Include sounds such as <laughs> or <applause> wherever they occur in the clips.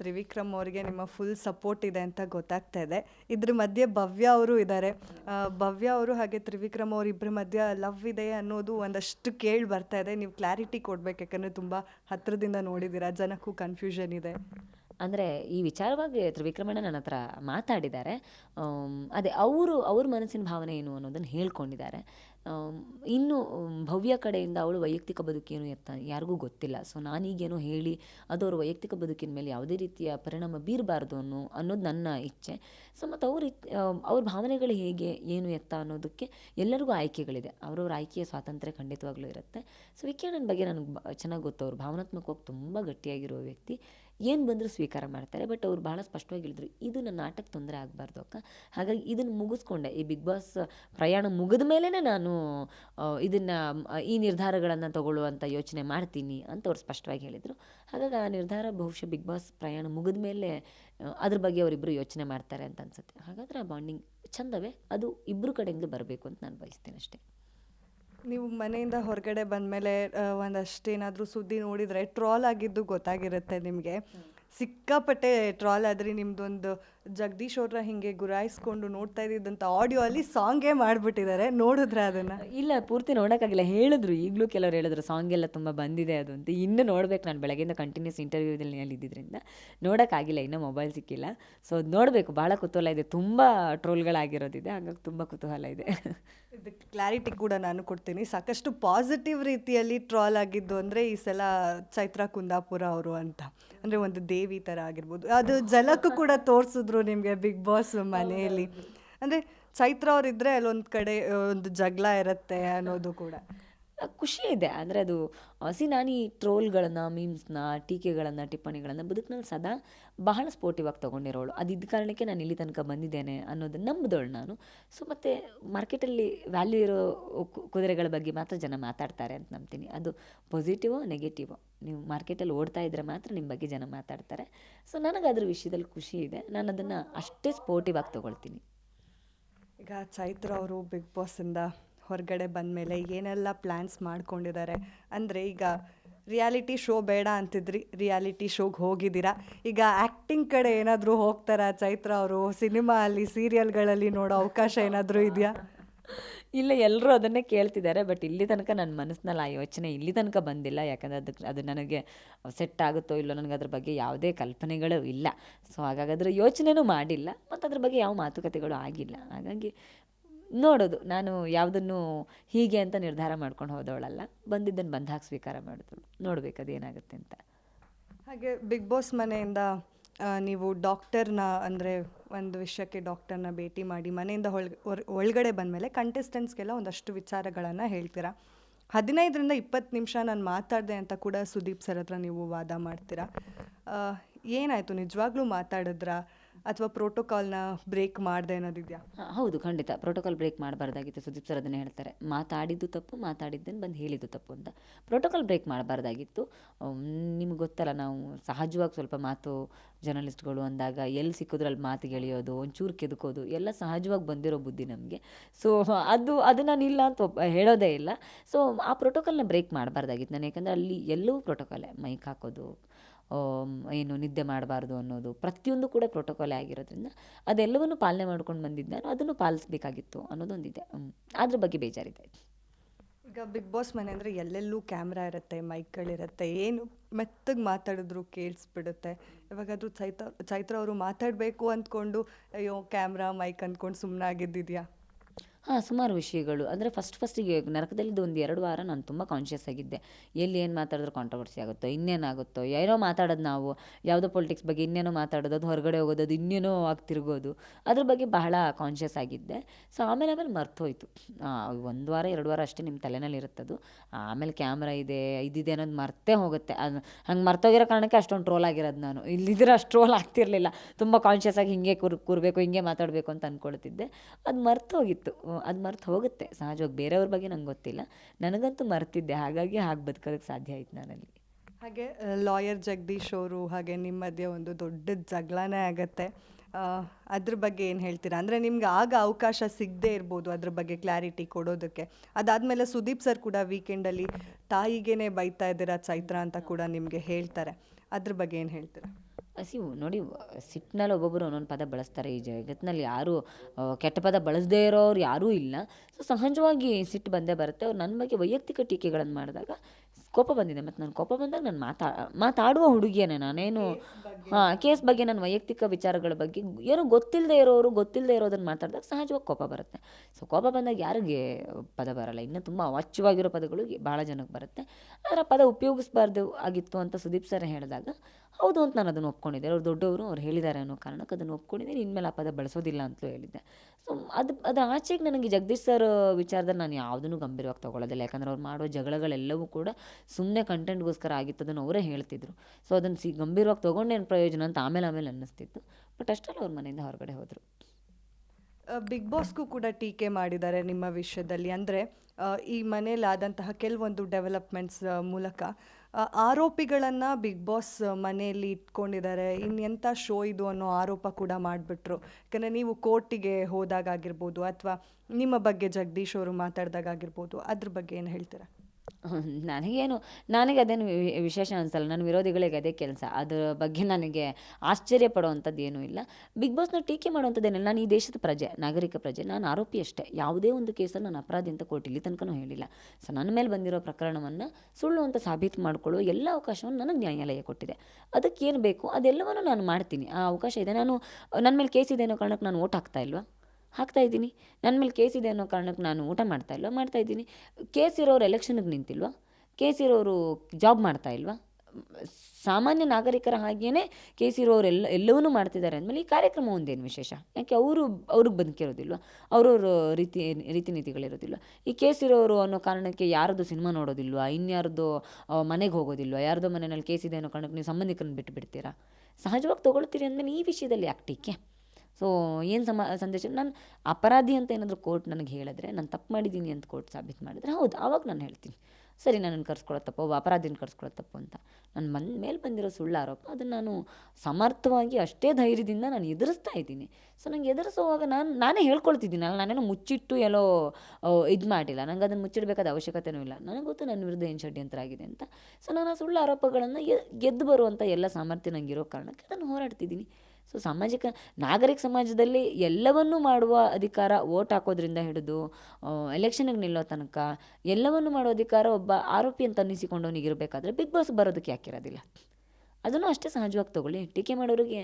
ತ್ರಿವಿಕ್ರಮ್ ಅವರಿಗೆ ನಿಮ್ಮ full support ಇದೆ ಅಂತ ಗೊತ್ತಾಗ್ತಾ ಇದೆ. ಇದ್ರ ಮಧ್ಯೆ ಭವ್ಯ ಅವರು ಇದ್ದಾರೆ ಭವ್ಯ ಅವರು ಹಾಗೆ ತ್ರಿವಿಕ್ರಮ್ ಅವ್ರ ಇಬ್ಬರ ಮಧ್ಯೆ ಲವ್ ಇದೆ ಅನ್ನೋದು ಒಂದಷ್ಟು ಕೇಳಿ ಬರ್ತಾ ಇದೆ. ನೀವು ಕ್ಲಾರಿಟಿ ಕೊಡ್ಬೇಕು ಯಾಕಂದರೆ ತುಂಬ ಹತ್ರದಿಂದ ನೋಡಿದ್ದೀರಾ ಜನಕ್ಕೂ ಕನ್ಫ್ಯೂಷನ್ ಇದೆ. ಅಂದರೆ ಈ ವಿಚಾರವಾಗಿ ತ್ರಿವಿಕ್ರಮಣ್ಣ ನನ್ನ ಹತ್ರ ಮಾತಾಡಿದ್ದಾರೆ. ಅದೇ ಅವರು, ಅವ್ರ ಮನಸ್ಸಿನ ಭಾವನೆ ಏನು ಅನ್ನೋದನ್ನು ಹೇಳ್ಕೊಂಡಿದ್ದಾರೆ. ಇನ್ನು ಭವ್ಯ ಕಡೆಯಿಂದ ಅವಳು ವೈಯಕ್ತಿಕ ಬದುಕೇನು ಎತ್ತ, ಯಾರಿಗೂ ಗೊತ್ತಿಲ್ಲ. ಸೊ ನಾನೀಗೇನೋ ಹೇಳಿ ಅದು ಅವ್ರ ವೈಯಕ್ತಿಕ ಬದುಕಿನ ಮೇಲೆ ಯಾವುದೇ ರೀತಿಯ ಪರಿಣಾಮ ಬೀರಬಾರ್ದು ಅನ್ನೋ, ಅನ್ನೋದು ನನ್ನ ಇಚ್ಛೆ. ಸೊ ಮತ್ತು ಅವ್ರ ಅವ್ರ ಭಾವನೆಗಳು ಹೇಗೆ, ಏನು ಎತ್ತ ಅನ್ನೋದಕ್ಕೆ ಎಲ್ಲರಿಗೂ ಆಯ್ಕೆಗಳಿದೆ. ಅವ್ರವ್ರ ಆಯ್ಕೆಯ ಸ್ವಾತಂತ್ರ್ಯ ಖಂಡಿತವಾಗ್ಲೂ ಇರುತ್ತೆ. ಸೊ ವಿಕಿರಣನ ಬಗ್ಗೆ ನನಗೆ ಚೆನ್ನಾಗಿ ಗೊತ್ತು. ಅವ್ರು ಭಾವನಾತ್ಮಕವಾಗಿ ತುಂಬ ಗಟ್ಟಿಯಾಗಿರೋ ವ್ಯಕ್ತಿ. ಏನು ಬಂದರೂ ಸ್ವೀಕಾರ ಮಾಡ್ತಾರೆ ಬಟ್ ಅವ್ರು ಭಾಳ ಸ್ಪಷ್ಟವಾಗಿ ಹೇಳಿದ್ರು, ಇದು ನನ್ನ ಆಟಕ್ಕೆ ತೊಂದರೆ ಆಗಬಾರ್ದು ಅಕ್ಕ. ಹಾಗಾಗಿ ಇದನ್ನು ಮುಗಿಸ್ಕೊಂಡೆ. ಈ ಬಿಗ್ ಬಾಸ್ ಪ್ರಯಾಣ ಮುಗಿದ ಮೇಲೇ ನಾನು ಇದನ್ನು, ಈ ನಿರ್ಧಾರಗಳನ್ನು ತಗೊಳ್ಳುವಂಥ ಯೋಚನೆ ಮಾಡ್ತೀನಿ ಅಂತ ಅವ್ರು ಸ್ಪಷ್ಟವಾಗಿ ಹೇಳಿದರು. ಹಾಗಾಗಿ ಆ ನಿರ್ಧಾರ ಬಹುಶಃ ಬಿಗ್ ಬಾಸ್ ಪ್ರಯಾಣ ಮುಗಿದ ಮೇಲೆ ಅದ್ರ ಬಗ್ಗೆ ಅವರಿಬ್ಬರು ಯೋಚನೆ ಮಾಡ್ತಾರೆ ಅಂತ ಅನ್ಸುತ್ತೆ. ಹಾಗಾದ್ರೆ ಆ ಬಾಂಡಿಂಗ್ ಚಂದವೇ ಅದು ಇಬ್ಬರು ಕಡೆಯಿಂದಲೂ ಬರಬೇಕು ಅಂತ ನಾನು ಬಯಸ್ತೇನೆ ಅಷ್ಟೇ. ನೀವು ಮನೆಯಿಂದ ಹೊರಗಡೆ ಬಂದಮೇಲೆ ಒಂದಷ್ಟು ಏನಾದರೂ ಸುದ್ದಿ ನೋಡಿದರೆ ಟ್ರಾಲ್ ಆಗಿದ್ದು ಗೊತ್ತಾಗಿರುತ್ತೆ ನಿಮಗೆ. ಸಿಕ್ಕಾಪಟ್ಟೆ ಟ್ರಾಲ್ ಆದರೆ ನಿಮ್ದೊಂದು ಜಗದೀಶ್ ಅವ್ರ ಹಿಂಗೆ ಗುರಾಯಿಸ್ಕೊಂಡು ನೋಡ್ತಾ ಇದ್ದಿದ್ದಂಥ ಆಡಿಯೋ ಅಲ್ಲಿ ಸಾಂಗೇ ಮಾಡ್ಬಿಟ್ಟಿದ್ದಾರೆ ನೋಡಿದ್ರೆ ಅದನ್ನು? ಇಲ್ಲ ಪೂರ್ತಿ ನೋಡೋಕ್ಕಾಗಿಲ್ಲ. ಹೇಳಿದ್ರು. ಈಗಲೂ ಕೆಲವರು ಹೇಳಿದ್ರು ಸಾಂಗ್ ಎಲ್ಲ ತುಂಬ ಬಂದಿದೆ ಅದು ಅಂತ. ಇನ್ನು ನೋಡ್ಬೇಕು. ನಾನು ಬೆಳಗ್ಗೆಯಿಂದ ಕಂಟಿನ್ಯೂಸ್ ಇಂಟರ್ವ್ಯೂದಲ್ಲಿ ಇದ್ದಿದ್ದರಿಂದ ನೋಡೋಕ್ಕಾಗಿಲ್ಲ ಇನ್ನೂ ಮೊಬೈಲ್ ಸಿಕ್ಕಿಲ್ಲ. ಸೊ ಅದು ನೋಡಬೇಕು. ಭಾಳ ಕುತೂಹಲ ಇದೆ. ತುಂಬ ಟ್ರೋಲ್ಗಳಾಗಿರೋದಿದೆ ಹಾಗಾಗಿ ತುಂಬ ಕುತೂಹಲ ಇದೆ. ಇದಕ್ಕೆ ಕ್ಲಾರಿಟಿ ಕೂಡ ನಾನು ಕೊಡ್ತೀನಿ. ಸಾಕಷ್ಟು ಪಾಸಿಟಿವ್ ರೀತಿಯಲ್ಲಿ ಟ್ರಾಲ್ ಆಗಿದ್ದು ಅಂದರೆ ಈ ಸಲ ಚೈತ್ರ ಕುಂದಾಪುರ ಅವರು ಅಂತ. ಅಂದರೆ ಒಂದು ದೇವಿ ಥರ ಆಗಿರ್ಬೋದು. ಅದು ಜಲಕ್ಕೂ ಕೂಡ ತೋರಿಸಿದ್ರು. ನಿಮಗೆ ಬಿಗ್ ಬಾಸ್ ಮನೆಯಲ್ಲಿ. ಅಂದರೆ ಚೈತ್ರ ಅವರಿದ್ದರೆ ಅಲ್ಲೊಂದು ಕಡೆ ಒಂದು ಜಗಳ ಇರುತ್ತೆ ಅನ್ನೋದು ಕೂಡ. ಖುಷಿ ಇದೆ. ಅಂದರೆ ಅದು ಸಿ ನಾನು ಟ್ರೋಲ್ಗಳನ್ನು, ಮೀಮ್ಸ್ನ, ಟೀಕೆಗಳನ್ನು, ಟಿಪ್ಪಣಿಗಳನ್ನು ಬದುಕಿನಲ್ಲಿ ಸದಾ ಬಹಳ ಸ್ಪೋರ್ಟಿವ್ ಆಗಿ ತೊಗೊಂಡಿರೋಳು. ಅದು ಇದ್ದ ಕಾರಣಕ್ಕೆ ನಾನು ಇಲ್ಲಿ ತನಕ ಬಂದಿದ್ದೇನೆ ಅನ್ನೋದನ್ನು ನಂಬಿದವಳು ನಾನು. ಸೊ ಮತ್ತು ಮಾರ್ಕೆಟಲ್ಲಿ ವ್ಯಾಲ್ಯೂ ಇರೋ ಕುದುರೆಗಳ ಬಗ್ಗೆ ಮಾತ್ರ ಜನ ಮಾತಾಡ್ತಾರೆ ಅಂತ ನಂಬ್ತೀನಿ. ಅದು ಪಾಸಿಟಿವೋ ನೆಗೆಟಿವೋ ನೀವು ಮಾರ್ಕೆಟಲ್ಲಿ ಓಡ್ತಾ ಇದ್ದರೆ ಮಾತ್ರ ನಿಮ್ಮ ಬಗ್ಗೆ ಜನ ಮಾತಾಡ್ತಾರೆ. ಸೊ ನನಗೆ ಅದ್ರ ವಿಷಯದಲ್ಲಿ ಖುಷಿ ಇದೆ. ನಾನು ಅದನ್ನು ಅಷ್ಟೇ ಸ್ಪೋರ್ಟಿವ್ ಆಗಿ ತೊಗೊಳ್ತೀನಿ. ಈಗ ಚೈತ್ರ ಅವರು ಬಿಗ್ ಬಾಸಿಂದ ಹೊರಗಡೆ ಬಂದಮೇಲೆ ಏನೆಲ್ಲ ಪ್ಲ್ಯಾನ್ಸ್ ಮಾಡ್ಕೊಂಡಿದ್ದಾರೆ? ಅಂದರೆ ಈಗ ರಿಯಾಲಿಟಿ ಶೋ ಬೇಡ ಅಂತಿದ್ರಿ ರಿಯಾಲಿಟಿ ಶೋಗೆ ಹೋಗಿದ್ದೀರಾ? ಈಗ ಆ್ಯಕ್ಟಿಂಗ್ ಕಡೆ ಏನಾದರೂ ಹೋಗ್ತಾರಾ ಚೈತ್ರ ಅವರು? ಸಿನಿಮಾ ಅಲ್ಲಿ ಸೀರಿಯಲ್ಗಳಲ್ಲಿ ನೋಡೋ ಅವಕಾಶ ಏನಾದರೂ ಇದೆಯಾ? ಇಲ್ಲ ಎಲ್ಲರೂ ಅದನ್ನೇ ಕೇಳ್ತಿದ್ದಾರೆ ಬಟ್ ಇಲ್ಲಿ ತನಕ ನನ್ನ ಮನಸ್ಸಿನಲ್ಲಿ ಆ ಯೋಚನೆ ಇಲ್ಲಿ ತನಕ ಬಂದಿಲ್ಲ. ಯಾಕಂದರೆ ಅದಕ್ಕೆ ಅದು ನನಗೆ ಸೆಟ್ ಆಗುತ್ತೋ ಇಲ್ಲೋ ನನಗೆ ಅದ್ರ ಬಗ್ಗೆ ಯಾವುದೇ ಕಲ್ಪನೆಗಳು ಇಲ್ಲ. ಸೊ ಹಾಗಾಗಿ ಅದರ ಯೋಚನೆನೂ ಮಾಡಿಲ್ಲ ಮತ್ತು ಅದ್ರ ಬಗ್ಗೆ ಯಾವ ಮಾತುಕತೆಗಳು ಆಗಿಲ್ಲ. ಹಾಗಾಗಿ ನೋಡೋದು. ನಾನು ಯಾವುದನ್ನು ಹೀಗೆ ಅಂತ ನಿರ್ಧಾರ ಮಾಡ್ಕೊಂಡು ಹೋದವಳಲ್ಲ. ಬಂದಿದ್ದನ್ನು ಬಂದಾಗ ಸ್ವೀಕಾರ ಮಾಡಿದಳು. ನೋಡ್ಬೇಕು ಅದೇನಾಗುತ್ತೆ ಅಂತ. ಹಾಗೆ ಬಿಗ್ ಬಾಸ್ ಮನೆಯಿಂದ ನೀವು ಡಾಕ್ಟರ್ನ ಅಂದರೆ ಒಂದು ವಿಷಯಕ್ಕೆ ಡಾಕ್ಟರ್ನ ಭೇಟಿ ಮಾಡಿ ಮನೆಯಿಂದ ಹೊರ್- ಒಳಗಡೆ ಬಂದಮೇಲೆ ಕಂಟೆಸ್ಟೆಂಟ್ಸ್ಗೆಲ್ಲ ಒಂದಷ್ಟು ವಿಚಾರಗಳನ್ನು ಹೇಳ್ತೀರಾ? ಹದಿನೈದರಿಂದ ಇಪ್ಪತ್ತು ನಿಮಿಷ ನಾನು ಮಾತಾಡಿದೆ ಅಂತ ಕೂಡ ಸುದೀಪ್ ಸರ್ ಹತ್ರ ನೀವು ವಾದ ಮಾಡ್ತೀರಾ? ಏನಾಯಿತು? ನಿಜವಾಗ್ಲೂ ಮಾತಾಡಿದ್ರಾ? ಅಥವಾ ಪ್ರೋಟೋಕಾಲ್ನ ಬ್ರೇಕ್ ಮಾಡಿದೆ ಅನ್ನೋದಿದೆಯಾ? ಹೌದು, ಖಂಡಿತ. ಪ್ರೋಟೋಕಾಲ್ ಬ್ರೇಕ್ ಮಾಡಬಾರ್ದಾಗಿತ್ತು, ಸುದೀಪ್ ಸರ್ ಅದನ್ನೇ ಹೇಳ್ತಾರೆ. ಮಾತಾಡಿದ್ದು ತಪ್ಪು, ಮಾತಾಡಿದ್ದನ್ನು ಬಂದು ಹೇಳಿದ್ದು ತಪ್ಪು ಅಂತ. ಪ್ರೋಟೋಕಾಲ್ ಬ್ರೇಕ್ ಮಾಡಬಾರ್ದಾಗಿತ್ತು. ನಿಮ್ಗೆ ಗೊತ್ತಲ್ಲ, ನಾವು ಸಹಜವಾಗಿ ಸ್ವಲ್ಪ ಮಾತು ಜರ್ನಲಿಸ್ಟ್ಗಳು ಅಂದಾಗ ಎಲ್ಲಿ ಸಿಕ್ಕಿದ್ರು ಅಲ್ಲಿ ಮಾತು ಗೆಳೆಯೋದು ಒಂಚೂರು ಕೆದಕೋದು, ಎಲ್ಲ ಸಹಜವಾಗಿ ಬಂದಿರೋ ಬುದ್ಧಿ ನಮಗೆ. ಸೊ ಅದು ಅದು ನಾನು ಇಲ್ಲ ಅಂತ ಹೇಳೋದೇ ಇಲ್ಲ. ಸೊ ಆ ಪ್ರೋಟೋಕಾಲ್ನ ಬ್ರೇಕ್ ಮಾಡಬಾರ್ದಾಗಿತ್ತು. ನಾನು ಯಾಕಂದರೆ ಅಲ್ಲಿ ಎಲ್ಲವೂ ಪ್ರೋಟೋಕಾಲೇ ಮೈಕ್ ಹಾಕೋದು ಏನು ನಿದ್ದೆ ಮಾಡಬಾರ್ದು ಅನ್ನೋದು ಪ್ರತಿಯೊಂದು ಕೂಡ ಪ್ರೋಟೋಕಾಲ್ ಆಗಿರೋದ್ರಿಂದ ಅದೆಲ್ಲವನ್ನು ಪಾಲನೆ ಮಾಡ್ಕೊಂಡು ಬಂದಿದ್ದ ನಾನು ಅದನ್ನು ಪಾಲಿಸ್ಬೇಕಾಗಿತ್ತು ಅನ್ನೋದೊಂದಿದೆ. ಅದ್ರ ಬಗ್ಗೆ ಬೇಜಾರಿದೆ. ಈಗ ಬಿಗ್ ಬಾಸ್ ಮನೆ ಅಂದರೆ ಎಲ್ಲೆಲ್ಲೂ ಕ್ಯಾಮ್ರಾ ಇರುತ್ತೆ ಮೈಕ್ಗಳಿರುತ್ತೆ ಏನು ಮೆತ್ತಗೆ ಮಾತಾಡಿದ್ರು ಕೇಳಿಸ್ಬಿಡುತ್ತೆ. ಯಾವಾಗಾದ್ರೂ ಚೈತ್ರ ಚೈತ್ರ ಅವರು ಮಾತಾಡಬೇಕು ಅಂದ್ಕೊಂಡು, ಅಯ್ಯೋ ಕ್ಯಾಮ್ರಾ ಮೈಕ್ ಅಂದ್ಕೊಂಡು ಸುಮ್ಮನೆ ಆಗಿದ್ದಿದ್ಯಾ ಹಾಂ, ಸುಮಾರು ವಿಷಯಗಳು. ಅಂದರೆ ಫಸ್ಟ್ ಫಸ್ಟಿಗೆ ನರಕದಲ್ಲಿದ್ದು ಒಂದು ಎರಡು ವಾರ ನಾನು ತುಂಬ ಕಾನ್ಷಿಯಸ್ ಆಗಿದ್ದೆ. ಎಲ್ಲಿ ಏನು ಮಾತಾಡಿದ್ರೆ ಕಾಂಟ್ರವರ್ಸಿ ಆಗುತ್ತೋ, ಇನ್ನೇನಾಗುತ್ತೋ, ಏನೋ ಮಾತಾಡೋದು ನಾವು. ಯಾವುದೋ ಪೊಲಿಟಿಕ್ಸ್ ಬಗ್ಗೆ ಇನ್ನೇನೋ ಮಾತಾಡೋದು, ಅದು ಹೊರಗಡೆ ಹೋಗೋದು, ಅದು ಇನ್ನೇನೋ ಆಗ್ತಿರ್ಬೋದು. ಅದ್ರ ಬಗ್ಗೆ ಬಹಳ ಕಾನ್ಷಿಯಸ್ ಆಗಿದ್ದೆ. ಸೊ ಆಮೇಲೆ ಆಮೇಲೆ ಮರ್ತೋಯ್ತು. ಒಂದು ವಾರ, ಎರಡು ವಾರ ಅಷ್ಟೇ ನಿಮ್ಮ ತಲೆನಲ್ಲಿ ಇರುತ್ತದು ಆಮೇಲೆ ಕ್ಯಾಮ್ರಾ ಇದೆ, ಇದಿದೆ ಅನ್ನೋದು ಮರ್ತೇ ಹೋಗುತ್ತೆ. ಅದು ಹಂಗೆ ಮರ್ತೋಗಿರೋ ಕಾರಣಕ್ಕೆ ಅಷ್ಟೊಂದು ಟ್ರೋಲ್ ಆಗಿರೋದು ನಾನು. ಇಲ್ಲಿದ್ರೆ ಅಷ್ಟು ಟ್ರೋಲ್ ಆಗ್ತಿರಲಿಲ್ಲ. ತುಂಬ ಕಾನ್ಷಿಯಸ್ ಆಗಿ ಹಿಂಗೆ ಕೂರ್, ಕೂರಬೇಕು, ಹಿಂಗೆ ಮಾತಾಡಬೇಕು ಅಂತ ಅಂದ್ಕೊಳ್ತಿದ್ದೆ ಅದು ಮರ್ತೋಗಿತ್ತು. ಅದು ಮರ್ತು ಹೋಗುತ್ತೆ. ಸಹಜವಾಗಿ ಬೇರೆಯವ್ರ ಬಗ್ಗೆ ನಂಗೆ ಗೊತ್ತಿಲ್ಲ. ನನಗಂತೂ ಮರ್ತಿದ್ದೆ. ಹಾಗಾಗಿ ಹಾಗೆ ಬದುಕೋದಕ್ಕೆ ಸಾಧ್ಯ ಆಯ್ತು ನಾನಲ್ಲಿ. ಹಾಗೆ ಲಾಯರ್ ಜಗದೀಶ್ ಅವರು ಹಾಗೆ ನಿಮ್ಮ ಮಧ್ಯೆ ಒಂದು ದೊಡ್ಡ ಜಗಳನೇ ಆಗತ್ತೆ. ಅದ್ರ ಬಗ್ಗೆ ಏನು ಹೇಳ್ತೀರಾ? ಅಂದರೆ ನಿಮ್ಗೆ ಆಗ ಅವಕಾಶ ಸಿಗದೇ ಇರ್ಬೋದು ಅದ್ರ ಬಗ್ಗೆ ಕ್ಲಾರಿಟಿ ಕೊಡೋದಕ್ಕೆ. ಅದಾದಮೇಲೆ ಸುದೀಪ್ ಸರ್ ಕೂಡ ವೀಕೆಂಡಲ್ಲಿ ತಾಯಿಗೇನೆ ಬೈತಾ ಇದ್ದೀರಾ ಚೈತ್ರ ಅಂತ ಕೂಡ ನಿಮಗೆ ಹೇಳ್ತಾರೆ. ಅದ್ರ ಬಗ್ಗೆ ಏನು ಹೇಳ್ತೀರಾ? ಸಿ ನೋಡಿ ಸಿಟ್ಟಿನಲ್ಲಿ ಒಬ್ಬೊಬ್ಬರು ಒಂದೊಂದು ಪದ ಬಳಸ್ತಾರೆ. ಈ ಜಗತ್ತಿನಲ್ಲಿ ಯಾರು ಕೆಟ್ಟ ಪದ ಬಳಸದೇ ಇರೋರು ಯಾರೂ ಇಲ್ಲ. ಸೊ ಸಹಜವಾಗಿ ಸಿಟ್ಟು ಬಂದೇ ಬರುತ್ತೆ. ಅವ್ರು ನನ್ನ ಬಗ್ಗೆ ವೈಯಕ್ತಿಕ ಟೀಕೆಗಳನ್ನು ಮಾಡಿದಾಗ ಕೋಪ ಬಂದಿದೆ ಮತ್ತು ನಾನು ಕೋಪ ಬಂದಾಗ ನಾನು ಮಾತಾ ಮಾತಾಡುವ ಹುಡುಗಿಯೇ ನಾನೇನು ಹಾಂ ಕೇಸ್ ಬಗ್ಗೆ ನನ್ನ ವೈಯಕ್ತಿಕ ವಿಚಾರಗಳ ಬಗ್ಗೆ ಏನೋ ಗೊತ್ತಿಲ್ಲದೆ ಇರೋರು ಗೊತ್ತಿಲ್ಲದೆ ಇರೋದನ್ನು ಮಾತಾಡಿದಾಗ ಸಹಜವಾಗಿ ಕೋಪ ಬರುತ್ತೆ. ಸೊ ಕೋಪ ಬಂದಾಗ ಯಾರಿಗೆ ಪದ ಬರಲ್ಲ. ಇನ್ನು ತುಂಬ ಅವಾಚ್ಯವಾಗಿರೋ ಪದಗಳು ಭಾಳ ಜನಕ್ಕೆ ಬರುತ್ತೆ. ಆದರೆ ಆ ಪದ ಉಪಯೋಗಿಸಬಾರ್ದು ಆಗಿತ್ತು ಅಂತ ಸುದೀಪ್ ಸರ್ ಹೇಳಿದಾಗ ಹೌದು ಅಂತ ನಾನು ಅದನ್ನು ಒಪ್ಕೊಂಡಿದ್ದೆ. ಅವ್ರು ದೊಡ್ಡವರು ಅವ್ರು ಹೇಳಿದ್ದಾರೆ ಅನ್ನೋ ಕಾರಣಕ್ಕೆ ಅದನ್ನು ಒಪ್ಕೊಂಡಿದ್ದೀನಿ. ಇನ್ಮೇಲೆ ಆ ಪದ ಬಳಸೋದಿಲ್ಲ ಅಂತಲೂ ಹೇಳಿದ್ದೆ. ಸೊ ಅದು ಅದು ಆಚೆಗೆ ನನಗೆ ಜಗದೀಶ್ ಸರ್ ವಿಚಾರದಲ್ಲಿ ನಾನು ಯಾವುದನ್ನು ಗಂಭೀರವಾಗಿ ತೊಗೊಳ್ಳೋದಿಲ್ಲ. ಯಾಕಂದರೆ ಅವ್ರು ಮಾಡೋ ಜಗಳಗಳೆಲ್ಲವೂ ಕೂಡ ಸುಮ್ಮನೆ ಕಂಟೆಂಟ್ಗೋಸ್ಕರ ಆಗಿತ್ತದನ್ನು ಅವರೇ ಹೇಳ್ತಿದ್ರು. ಸೊ ಅದನ್ನು ಸಿ, ಗಂಭೀರವಾಗಿ ತೊಗೊಂಡೇನು ಪ್ರಯೋಜನ ಅಂತ ಆಮೇಲೆ ಆಮೇಲೆ ಅನ್ನಿಸ್ತಿತ್ತು. ಬಟ್ ಅಷ್ಟರಲ್ಲಿ ಅವ್ರ ಮನೆಯಿಂದ ಹೊರಗಡೆ ಹೋದರು. ಬಿಗ್ ಬಾಸ್ಗೂ ಕೂಡ ಟೀಕೆ ಮಾಡಿದ್ದಾರೆ ನಿಮ್ಮ ವಿಷಯದಲ್ಲಿ. ಅಂದರೆ ಈ ಮನೇಲಾದಂತಹ ಕೆಲವೊಂದು ಡೆವಲಪ್ಮೆಂಟ್ಸ್ ಮೂಲಕ. ಆರೋಪಿಗಳನ್ನು ಬಿಗ್ ಬಾಸ್ ಮನೆಯಲ್ಲಿ ಇಟ್ಕೊಂಡಿದ್ದಾರೆ. ಇನ್ನೆಂಥ ಶೋ ಇದು ಅನ್ನೋ ಆರೋಪ ಕೂಡ ಮಾಡಿಬಿಟ್ರು. ಯಾಕಂದರೆ ನೀವು ಕೋರ್ಟಿಗೆ ಹೋದಾಗ ಆಗಿರ್ಬೋದು ಅಥವಾ ನಿಮ್ಮ ಬಗ್ಗೆ ಜಗದೀಶ್ ಅವರು ಮಾತಾಡಿದಾಗ ಆಗಿರ್ಬೋದು ಅದ್ರ ಬಗ್ಗೆ ಏನು ಹೇಳ್ತೀರಾ? <laughs> ನನಗೇನು, ನನಗೆ ಅದೇನು ವಿಶೇಷ ಅನಿಸಲ್ಲ. ನನ್ನ ವಿರೋಧಿಗಳಿಗೆ ಅದೇ ಕೆಲಸ. ಅದರ ಬಗ್ಗೆ ನನಗೆ ಆಶ್ಚರ್ಯ ಪಡುವಂಥದ್ದು ಏನೂ ಇಲ್ಲ. ಬಿಗ್ ಬಾಸ್ನ ಟೀಕೆ ಮಾಡುವಂಥದ್ದೇನಿಲ್ಲ, ನಾನು ಈ ದೇಶದ ಪ್ರಜೆ, ನಾಗರಿಕ ಪ್ರಜೆ. ನಾನು ಆರೋಪಿ ಅಷ್ಟೇ. ಯಾವುದೇ ಒಂದು ಕೇಸನ್ನು ನಾನು ಅಪರಾಧಿ ಅಂತ ಕೋರ್ಟ್ ಇಲ್ಲಿ ತನಕನೂ ಹೇಳಿಲ್ಲ. ಸೊ ನನ್ನ ಮೇಲೆ ಬಂದಿರೋ ಪ್ರಕರಣವನ್ನು ಸುಳ್ಳು ಅಂತ ಸಾಬೀತು ಮಾಡಿಕೊಳ್ಳುವ ಎಲ್ಲ ಅವಕಾಶವನ್ನು ನನಗೆ ನ್ಯಾಯಾಲಯ ಕೊಟ್ಟಿದೆ. ಅದಕ್ಕೆ ಏನು ಬೇಕು? ಅದೆಲ್ಲವನ್ನು ನಾನು ಮಾಡ್ತೀನಿ. ಆ ಅವಕಾಶ ಇದೆ. ನಾನು, ನನ್ನ ಮೇಲೆ ಕೇಸ್ ಇದೆ ಅನ್ನೋ ಕಾರಣಕ್ಕೆ ನಾನು ಓಟ್ ಹಾಕ್ತಾ ಇಲ್ವಾ? ಹಾಕ್ತಾ ಇದ್ದೀನಿ. ನನ್ನ ಮೇಲೆ ಕೇಸ್ ಇದೆ ಅನ್ನೋ ಕಾರಣಕ್ಕೆ ನಾನು ಊಟ ಮಾಡ್ತಾ ಇಲ್ವಾ? ಮಾಡ್ತಾ ಇದ್ದೀನಿ. ಕೇಸ್ ಇರೋರು ಎಲೆಕ್ಷನ್ಗೆ ನಿಂತಿಲ್ವಾ? ಕೇಸ್ ಇರೋರು ಜಾಬ್ ಮಾಡ್ತಾ ಇಲ್ವಾ? ಸಾಮಾನ್ಯ ನಾಗರಿಕರ ಹಾಗೇನೆ ಕೇಸ್ ಇರೋರು ಎಲ್ಲ, ಎಲ್ಲವನ್ನೂ ಮಾಡ್ತಿದ್ದಾರೆ ಅಂದಮೇಲೆ ಈ ಕಾರ್ಯಕ್ರಮ ಒಂದೇನು ವಿಶೇಷ? ಯಾಕೆ ಅವರು, ಅವ್ರಿಗೆ ಬದುಕಿರೋದಿಲ್ವ ಅವ್ರವ್ರ ರೀತಿ ರೀತಿ ನೀತಿಗಳಿರೋದಿಲ್ಲ ಈ ಕೇಸ್ ಇರೋರು ಅನ್ನೋ ಕಾರಣಕ್ಕೆ ಯಾರದ್ದು ಸಿನಿಮಾ ನೋಡೋದಿಲ್ವಾ? ಇನ್ಯಾರ್ದು ಮನೆಗೆ ಹೋಗೋದಿಲ್ವಾ? ಯಾರ್ದೋ ಮನೆಯಲ್ಲಿ ಕೇಸ್ ಇದೆ ಅನ್ನೋ ಕಾರಣಕ್ಕೆ ನೀವು ಸಂಬಂಧಿಕರನ್ನ ಬಿಟ್ಟು ಬಿಡ್ತೀರಾ ಸಹಜವಾಗಿ ತೊಗೊಳ್ತೀರಿ ಅಂದಮೇಲೆ ಈ ವಿಷಯದಲ್ಲಿ ಯಾಕೆ ಸೊ ಏನು ಸಮ, ಸಂದೇಶ? ನಾನು ಅಪರಾಧಿ ಅಂತ ಏನಾದರೂ ಕೋರ್ಟ್ ನನಗೆ ಹೇಳಿದ್ರೆ, ನಾನು ತಪ್ಪು ಮಾಡಿದ್ದೀನಿ ಅಂತ ಕೋರ್ಟ್ ಸಾಬೀತು ಮಾಡಿದ್ರೆ, ಹೌದು, ಆವಾಗ ನಾನು ಹೇಳ್ತೀನಿ. ಸರಿ ನನ್ನನ್ನು ಕರ್ಸ್ಕೊಳ್ಳೋ ತಪ್ಪು, ಒಬ್ಬ ಅಪರಾಧಿನ ಕರ್ಸ್ಕೊಳ್ಳೋ ತಪ್ಪು ಅಂತ. ನನ್ನ ಮನ್, ಮೇಲೆ ಬಂದಿರೋ ಸುಳ್ಳು ಆರೋಪ ಅದನ್ನು ನಾನು ಸಮರ್ಥವಾಗಿ ಅಷ್ಟೇ ಧೈರ್ಯದಿಂದ ನಾನು ಎದುರಿಸ್ತಾ ಇದ್ದೀನಿ. ಸೊ ನಂಗೆ ಎದುರಿಸುವಾಗ ನಾನು, ನಾನೇ ಹೇಳ್ಕೊಳ್ತಿದ್ದೀನಿ. ಅಲ್ಲ, ನಾನೇನೋ ಮುಚ್ಚಿಟ್ಟು ಎಲ್ಲೋ ಇದು ಮಾಡಿಲ್ಲ. ನನಗೆ ಅದನ್ನು ಮುಚ್ಚಿಡಬೇಕಾದ ಅವಶ್ಯಕತೆಯೂ ಇಲ್ಲ. ನನಗೆ ಗೊತ್ತು ನನ್ನ ವಿರುದ್ಧ ಏನು ಷಡ್ಯಂತ್ರ ಆಗಿದೆ ಅಂತ. ಸೊ ನಾನು ಆ ಸುಳ್ಳು ಆರೋಪಗಳನ್ನು ಗೆದ್ದು ಬರುವಂಥ ಎಲ್ಲ ಸಾಮರ್ಥ್ಯ ನನಗಿರೋ ಕಾರಣಕ್ಕೆ ಅದನ್ನು ಹೋರಾಡ್ತಿದ್ದೀನಿ. ಸೊ ಸಾಮಾಜಿಕ, ನಾಗರಿಕ ಸಮಾಜದಲ್ಲಿ ಎಲ್ಲವನ್ನೂ ಮಾಡುವ ಅಧಿಕಾರ ವೋಟ್ ಹಾಕೋದ್ರಿಂದ ಹಿಡಿದು ಎಲೆಕ್ಷನ್ಗೆ ನಿಲ್ಲೋ ತನಕ ಎಲ್ಲವನ್ನು ಮಾಡೋ ಅಧಿಕಾರ ಒಬ್ಬ ಆರೋಪಿ ಅಂತ ಅನ್ನಿಸಿಕೊಂಡವನಿಗೆ ಇರಬೇಕಾದ್ರೆ ಬಿಗ್ ಬಾಸ್ ಬರೋದಕ್ಕೆ ಯಾಕಿರೋದಿಲ್ಲ ಅದನ್ನು ಅಷ್ಟೇ ಸಹಜವಾಗಿ ತಗೊಳ್ಳಿ. ಟೀಕೆ ಮಾಡೋರಿಗೆ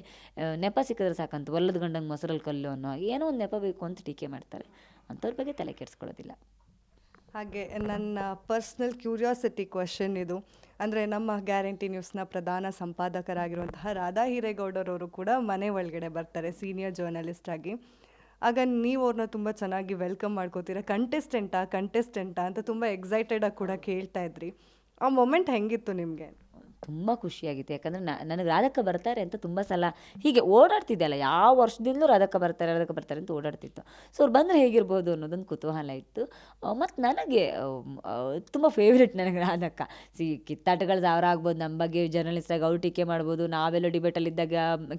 ನೆಪ ಸಿಕ್ಕಿದ್ರೆ ಸಾಕಂತ ಒಲ್ಲದ ಗಂಡಂಗೆ ಮೊಸರಲ್ಲಿ ಕಲ್ಲು ಅನ್ನೋ ಏನೋ ಒಂದು ನೆಪ ಬೇಕು ಅಂತ ಟೀಕೆ ಮಾಡ್ತಾರೆ. ಅಂಥವ್ರ ಬಗ್ಗೆ ತಲೆ ಕೆಡಿಸ್ಕೊಳ್ಳೋದಿಲ್ಲ. ಹಾಗೆ ನನ್ನ ಪರ್ಸ್ನಲ್ ಕ್ಯೂರಿಯಾಸಿಟಿ ಕ್ವಶನ್ ಇದು. ಅಂದರೆ ನಮ್ಮ ಗ್ಯಾರಂಟಿ ನ್ಯೂಸ್ನ ಪ್ರಧಾನ ಸಂಪಾದಕರಾಗಿರುವಂತಹ ರಾಧಾ ಹಿರೇಗೌಡರವರು ಕೂಡ ಮನೆ ಒಳಗಡೆ ಬರ್ತಾರೆ ಸೀನಿಯರ್ ಜರ್ನಲಿಸ್ಟ್ ಆಗಿ. ಆಗ ನೀವು ಅವ್ರನ್ನ ತುಂಬ ಚೆನ್ನಾಗಿ ವೆಲ್ಕಮ್ ಮಾಡ್ಕೋತೀರಾ ಕಂಟೆಸ್ಟೆಂಟಾ ಕಂಟೆಸ್ಟೆಂಟಾ ಅಂತ ತುಂಬ ಎಕ್ಸೈಟೆಡಾಗಿ ಕೂಡ ಕೇಳ್ತಾ ಇದ್ರಿ. ಆ ಮೊಮೆಂಟ್ ಹೆಂಗಿತ್ತು ನಿಮಗೆ? ತುಂಬ ಖುಷಿಯಾಗಿತ್ತು. ಯಾಕಂದರೆ ನನಗೆ ರಾಧಕ್ಕ ಬರ್ತಾರೆ ಅಂತ ತುಂಬ ಸಲ ಹೀಗೆ ಓಡಾಡ್ತಿದ್ದೆ ಅಲ್ಲ, ಯಾವ ವರ್ಷದಿಂದಲೂ ರಾಧಕ್ಕ ಬರ್ತಾರೆ ರಾಧಕ್ಕ ಬರ್ತಾರೆ ಅಂತ ಓಡಾಡ್ತಿತ್ತು. ಸೊ ಅವ್ರು ಬಂದರೆ ಹೇಗಿರ್ಬೋದು ಅನ್ನೋದೊಂದು ಕುತೂಹಲ ಇತ್ತು. ಮತ್ತು ನನಗೆ ತುಂಬ ಫೇವ್ರೆಟ್ ನನಗೆ ರಾಧಕ್ಕ ಸಿ, ಕಿತ್ತಾಟಗಳು ಸಾವಿರ ಆಗ್ಬೋದು, ನಮ್ಮ ಬಗ್ಗೆ ಜರ್ನಲಿಸ್ಟಾಗಿ ಅವ್ರು ಟೀಕೆ ಮಾಡ್ಬೋದು, ನಾವೆಲ್ಲ ಡಿಬೇಟಲ್ಲಿದ್ದಾಗ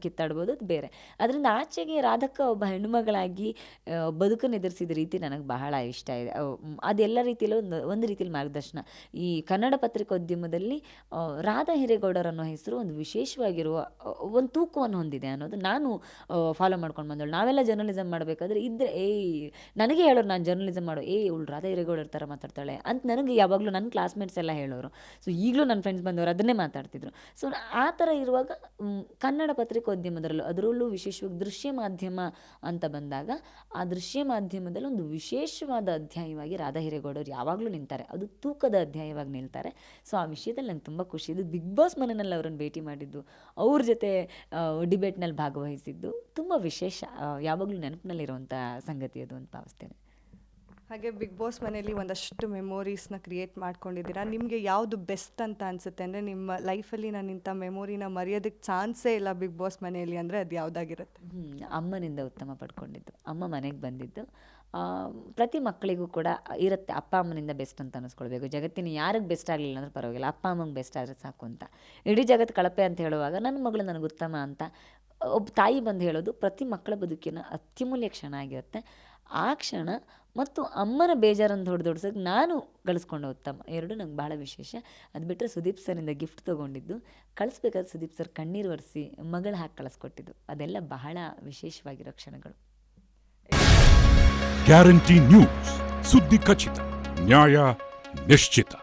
ಕಿತ್ತಾಡ್ಬೋದು ಅದು ಬೇರೆ. ಅದರಿಂದ ಆಚೆಗೆ ರಾಧಕ್ಕ ಒಬ್ಬ ಹೆಣ್ಣುಮಗಳಾಗಿ ಬದುಕನ್ನು ಎದುರಿಸಿದ ರೀತಿ ನನಗೆ ಬಹಳ ಇಷ್ಟ ಇದೆ. ಅದೆಲ್ಲ ರೀತಿಯಲ್ಲೂ ಒಂದು ಒಂದು ರೀತಿಯಲ್ಲಿ ಮಾರ್ಗದರ್ಶನ. ಈ ಕನ್ನಡ ಪತ್ರಿಕೋದ್ಯಮದಲ್ಲಿ ರಾಧಾ ಹಿರೇಗೌಡರ್ ಅನ್ನೋ ಹೆಸರು ಒಂದು ವಿಶೇಷವಾಗಿರುವ ಒಂದು ತೂಕವನ್ನು ಹೊಂದಿದೆ ಅನ್ನೋದು ನಾನು ಫಾಲೋ ಮಾಡ್ಕೊಂಡು ಬಂದಳು ನಾವೆಲ್ಲ ಜರ್ನಲಿಸಮ್ ಮಾಡಬೇಕಾದ್ರೆ ಇದ್ದರೆ ಏಯ್, ನನಗೆ ಹೇಳೋರು ನಾನು ಜರ್ನಲಿಸಮ್ ಮಾಡೋ, ಏಯ್, ಇವಳು ರಾಧಾ ಹಿರೇಗೌಡರ ಥರ ಮಾತಾಡ್ತಾಳೆ ಅಂತ ನನಗೆ ಯಾವಾಗಲೂ ನನ್ನ ಕ್ಲಾಸ್ಮೇಟ್ಸ್ ಎಲ್ಲ ಹೇಳೋರು. ಸೊ ಈಗಲೂ ನನ್ನ ಫ್ರೆಂಡ್ಸ್ ಬಂದವರು ಅದನ್ನೇ ಮಾತಾಡ್ತಿದ್ರು. ಸೊ ಆ ಥರ ಇರುವಾಗ ಕನ್ನಡ ಪತ್ರಿಕೋದ್ಯಮದರಲ್ಲೂ ಅದರಲ್ಲೂ ವಿಶೇಷವಾಗಿ ದೃಶ್ಯ ಮಾಧ್ಯಮ ಅಂತ ಬಂದಾಗ, ಆ ದೃಶ್ಯ ಮಾಧ್ಯಮದಲ್ಲಿ ಒಂದು ವಿಶೇಷವಾದ ಅಧ್ಯಾಯವಾಗಿ ರಾಧಾ ಹಿರೇಗೌಡರು ಯಾವಾಗಲೂ ನಿಂತಾರೆ ಅದು ತೂಕದ ಅಧ್ಯಾಯವಾಗಿ ನಿಲ್ತಾರೆ. ಸೊ ಆ ವಿಷಯದಲ್ಲಿ ನಂಗೆ ತುಂಬ ಖುಷಿ. ಇದು ಬಿಗ್ ಬಾಸ್ ಮನೆಯಲ್ಲಿ ಅವರನ್ನು ಭೇಟಿ ಮಾಡಿದ್ದು, ಅವ್ರ ಜೊತೆ ಡಿಬೇಟ್ನಲ್ಲಿ ಭಾಗವಹಿಸಿದ್ದು, ತುಂಬ ವಿಶೇಷ ಯಾವಾಗಲೂ ನೆನಪಿನಲ್ಲಿರುವಂಥ ಸಂಗತಿ ಅದು ಅಂತ ಭಾವಿಸ್ತೇನೆ. ಹಾಗೆ ಬಿಗ್ ಬಾಸ್ ಮನೆಯಲ್ಲಿ ಒಂದಷ್ಟು ಮೆಮೊರೀಸ್ನ ಕ್ರಿಯೇಟ್ ಮಾಡ್ಕೊಂಡಿದ್ದೀರಾ? ನಿಮಗೆ ಯಾವುದು ಬೆಸ್ಟ್ ಅಂತ ಅನಿಸುತ್ತೆ? ಅಂದರೆ ನಿಮ್ಮ ಲೈಫಲ್ಲಿ ನಾನು ಇಂಥ ಮೆಮೊರಿನ ಮರೆಯೋದಕ್ಕೆ ಚಾನ್ಸೇ ಇಲ್ಲ ಬಿಗ್ ಬಾಸ್ ಮನೆಯಲ್ಲಿ ಅಂದರೆ ಅದು ಯಾವುದಾಗಿರುತ್ತೆ? ಅಮ್ಮನಿಂದ ಉತ್ತಮ ಪಡ್ಕೊಂಡಿದ್ದು. ಅಮ್ಮ ಮನೆಗೆ ಬಂದಿದ್ದು. ಪ್ರತಿ ಮಕ್ಕಳಿಗೂ ಕೂಡ ಇರುತ್ತೆ ಅಪ್ಪ ಅಮ್ಮನಿಂದ ಬೆಸ್ಟ್ ಅಂತ ಅನಿಸ್ಕೊಳ್ಬೇಕು. ಜಗತ್ತಿನ ಯಾರಿಗೆ ಬೆಸ್ಟ್ ಆಗಲಿಲ್ಲ ಅಂದ್ರೆ ಪರವಾಗಿಲ್ಲ. ಅಪ್ಪ ಅಮ್ಮಂಗೆ ಬೆಸ್ಟ್ ಆದರೆ ಸಾಕು ಅಂತ. ಇಡೀ ಜಗತ್ತು ಕಳಪೆ ಅಂತ ಹೇಳುವಾಗ ನನ್ನ ಮಗಳು ನನಗೆ ಉತ್ತಮ ಅಂತ ಒಬ್ಬ ತಾಯಿ ಬಂದು ಹೇಳೋದು ಪ್ರತಿ ಮಕ್ಕಳ ಬದುಕಿನ ಅತ್ಯಮೂಲ್ಯ ಕ್ಷಣ ಆಗಿರುತ್ತೆ. ಆ ಕ್ಷಣ ಮತ್ತು ಅಮ್ಮನ ಬೇಜಾರನ್ನು ದೊಡ್ಡ ದೊಡ್ಡಸಾಗಿ ನಾನು ಗಳಿಸ್ಕೊಂಡ ಉತ್ತಮ ಎರಡು ನಂಗೆ ಭಾಳ ವಿಶೇಷ. ಅದು ಬಿಟ್ಟರೆ ಸುದೀಪ್ ಸರಿಂದ ಗಿಫ್ಟ್ ತೊಗೊಂಡಿದ್ದು. ಕಳಿಸ್ಬೇಕಾದ್ರೆ ಸುದೀಪ್ ಸರ್ ಕಣ್ಣೀರು ಒರೆಸಿ ಮಗಳು ಹಾಕಿ ಕಳಿಸ್ಕೊಟ್ಟಿದ್ದು. ಅದೆಲ್ಲ ಬಹಳ ವಿಶೇಷವಾಗಿರೋ ಕ್ಷಣಗಳು. Guarantee news. ಸುದ್ದಿ ಖಚಿತ. ನ್ಯಾಯ ನಿಶ್ಚಿತ.